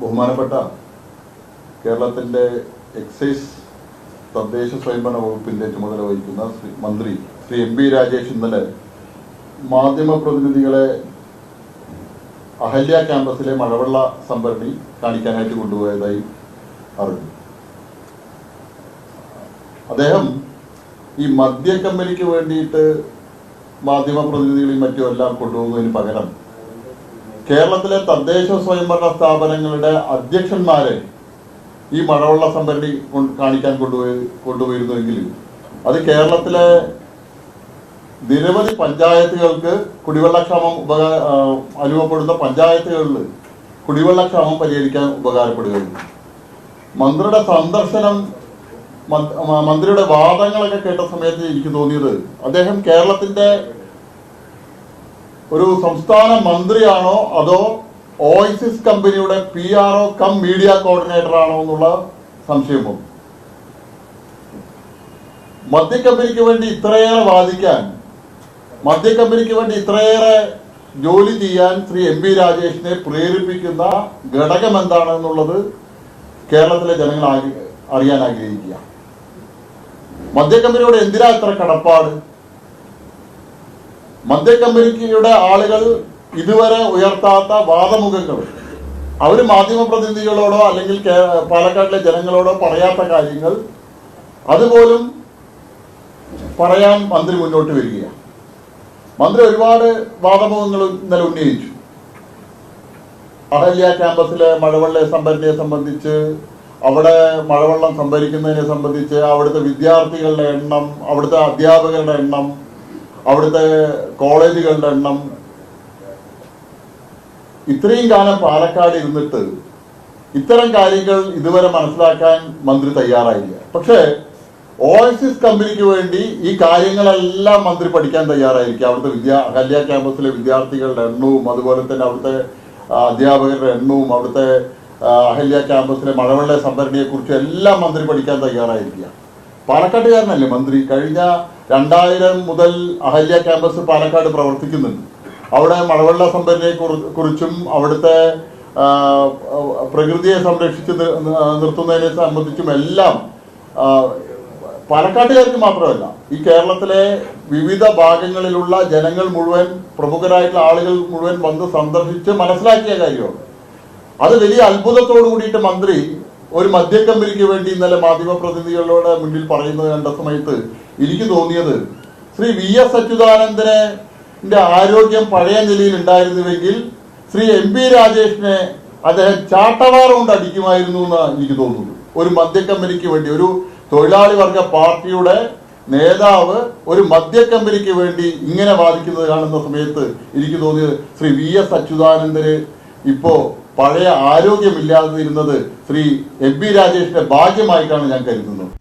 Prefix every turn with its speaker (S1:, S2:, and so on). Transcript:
S1: ബഹുമാനപ്പെട്ട കേരളത്തിന്റെ എക്സൈസ് തദ്ദേശ സ്വയംഭരണ വകുപ്പിന്റെ ചുമതല വഹിക്കുന്ന മന്ത്രി ശ്രീ എം പി രാജേഷ് ഇന്നലെ മാധ്യമ പ്രതിനിധികളെ അഹല്യ ക്യാമ്പസിലെ മഴവെള്ള സംഭരണി കാണിക്കാനായിട്ട് കൊണ്ടുപോയതായി അറിഞ്ഞു. അദ്ദേഹം ഈ മദ്യ കമ്പനിക്ക് വേണ്ടിയിട്ട് മാധ്യമ പ്രതിനിധികളെയും മറ്റും എല്ലാം കൊണ്ടുപോകുന്നതിന് പകരം കേരളത്തിലെ തദ്ദേശ സ്വയംഭരണ സ്ഥാപനങ്ങളുടെ അധ്യക്ഷന്മാരെ ഈ മഴവെള്ള സംഭരണി കാണിക്കാൻ കൊണ്ടുപോയി കൊണ്ടുപോയിരുന്നുവെങ്കിൽ അത് കേരളത്തിലെ നിരവധി പഞ്ചായത്തുകൾക്ക് കുടിവെള്ളക്ഷാമം ഉപകാ അനുഭവപ്പെടുന്ന പഞ്ചായത്തുകളിൽ കുടിവെള്ളക്ഷാമം പരിഹരിക്കാൻ ഉപകാരപ്പെടുകയുണ്ട് മന്ത്രിയുടെ സന്ദർശനം മന്ത്രിയുടെ വാദങ്ങളൊക്കെ കേട്ട സമയത്ത് എനിക്ക് തോന്നിയത് അദ്ദേഹം കേരളത്തിന്റെ ഒരു സംസ്ഥാന മന്ത്രിയാണോ അതോ ഓയിസിസ് കമ്പനിയുടെ P R O cum media coordinator ആണോ എന്നുള്ള സംശയം വന്നു. മദ്യ കമ്പനിക്ക് വേണ്ടി ഇത്രയേറെ വാദിക്കാൻ മദ്യ കമ്പനിക്ക് വേണ്ടി ഇത്രയേറെ ജോലി ചെയ്യാൻ ശ്രീ എം പി രാജേഷിനെ പ്രേരിപ്പിക്കുന്ന ഘടകം എന്താണെന്നുള്ളത് കേരളത്തിലെ ജനങ്ങൾ അറിയാൻ ആഗ്രഹിക്കുക. മദ്യ കമ്പനിയോട് എന്തിനാ ഇത്ര കടപ്പാട്? മദ്യ കമ്പനിയുടെ ആളുകൾ ഇതുവരെ ഉയർത്താത്ത വാദമുഖങ്ങൾ. അവർ മാധ്യമ പ്രതിനിധികളോടോ അല്ലെങ്കിൽ പാലക്കാട്ടിലെ ജനങ്ങളോടോ പറയാത്ത കാര്യങ്ങൾ. അതുപോലും പറയാൻ മന്ത്രി മുന്നോട്ട് വരികയാണ് മന്ത്രി ഒരുപാട് വാദമുഖങ്ങൾ ഇന്നലെ ഉന്നയിച്ചു. അഹല്യ ക്യാമ്പസിലെ മഴവെള്ള സംഭരണിയെ സംബന്ധിച്ച് അവിടെ മഴവെള്ളം സംഭരിക്കുന്നതിനെ സംബന്ധിച്ച് അവിടുത്തെ വിദ്യാർത്ഥികളുടെ എണ്ണം അവിടുത്തെ അധ്യാപകരുടെ എണ്ണം അവിടുത്തെ കോളേജുകളുടെ എണ്ണം ഇത്രയും കാലം പാലക്കാട് ഇരുന്നിട്ട് ഇത്തരം കാര്യങ്ങൾ ഇതുവരെ മനസ്സിലാക്കാൻ മന്ത്രി തയ്യാറായില്ല. പക്ഷേ ഓയസിസ് കമ്പനിക്ക് വേണ്ടി ഈ കാര്യങ്ങളെല്ലാം മന്ത്രി പഠിക്കാൻ തയ്യാറായിരിക്കും. അവിടുത്തെ വിദ്യാ അഹല്യ ക്യാമ്പസിലെ വിദ്യാർത്ഥികളുടെ എണ്ണവും അതുപോലെ തന്നെ അവിടുത്തെ അധ്യാപകരുടെ എണ്ണവും അവിടുത്തെ അഹല്യ ക്യാമ്പസിലെ മഴവെള്ള സംഭരണിയെക്കുറിച്ചും എല്ലാം മന്ത്രി പഠിക്കാൻ തയ്യാറായിരിക്കുക. പാലക്കാട്ടുകാരനല്ലേ മന്ത്രി? കഴിഞ്ഞ രണ്ടായിരം മുതൽ അഹല്യ ക്യാമ്പസ് പാലക്കാട് പ്രവർത്തിക്കുന്നുണ്ട്. അവിടെ മഴവെള്ള സംഭരണിയെ കുറിച്ചും അവിടുത്തെ പ്രകൃതിയെ സംരക്ഷിച്ച് നിർത്തുന്നതിനെ സംബന്ധിച്ചും എല്ലാം പാലക്കാട്ടുകാർക്ക് മാത്രമല്ല ഈ കേരളത്തിലെ വിവിധ ഭാഗങ്ങളിലുള്ള ജനങ്ങൾ മുഴുവൻ പ്രമുഖരായിട്ടുള്ള ആളുകൾ മുഴുവൻ വന്ന് സന്ദർശിച്ച് മനസ്സിലാക്കിയ കാര്യമാണ്. അത് വലിയ അത്ഭുതത്തോടു കൂടിയിട്ട് മന്ത്രി ഒരു മദ്യ കമ്പനിക്ക് വേണ്ടി ഇന്നലെ മാധ്യമ പ്രതിനിധികളോട് മുന്നിൽ പറയുന്നത് കണ്ട സമയത്ത് എനിക്ക് തോന്നിയത്. ശ്രീ വി എസ് അച്യുതാനന്ദനെ ആരോഗ്യം പഴയ നിലയിൽ ഉണ്ടായിരുന്നുവെങ്കിൽ ശ്രീ എം പി രാജേഷിനെ അദ്ദേഹം ചാട്ടവാറ കൊണ്ട് അടിക്കുമായിരുന്നു എന്ന് എനിക്ക് തോന്നുന്നു. ഒരു മദ്യ കമ്പനിക്ക് വേണ്ടി ഒരു തൊഴിലാളി വർഗ പാർട്ടിയുടെ നേതാവ് ഒരു മദ്യ കമ്പനിക്ക് വേണ്ടി ഇങ്ങനെ വാദിക്കുന്നത് കാണുന്ന സമയത്ത് എനിക്ക് തോന്നിയത് ശ്രീ വി എസ് അച്യുതാനന്ദന് ഇപ്പോ പഴയ ആരോഗ്യമില്ലാതിരുന്നത് ശ്രീ എം പി രാജേഷിന്റെ ഭാഗ്യമായിട്ടാണ് ഞാൻ കരുതുന്നത്.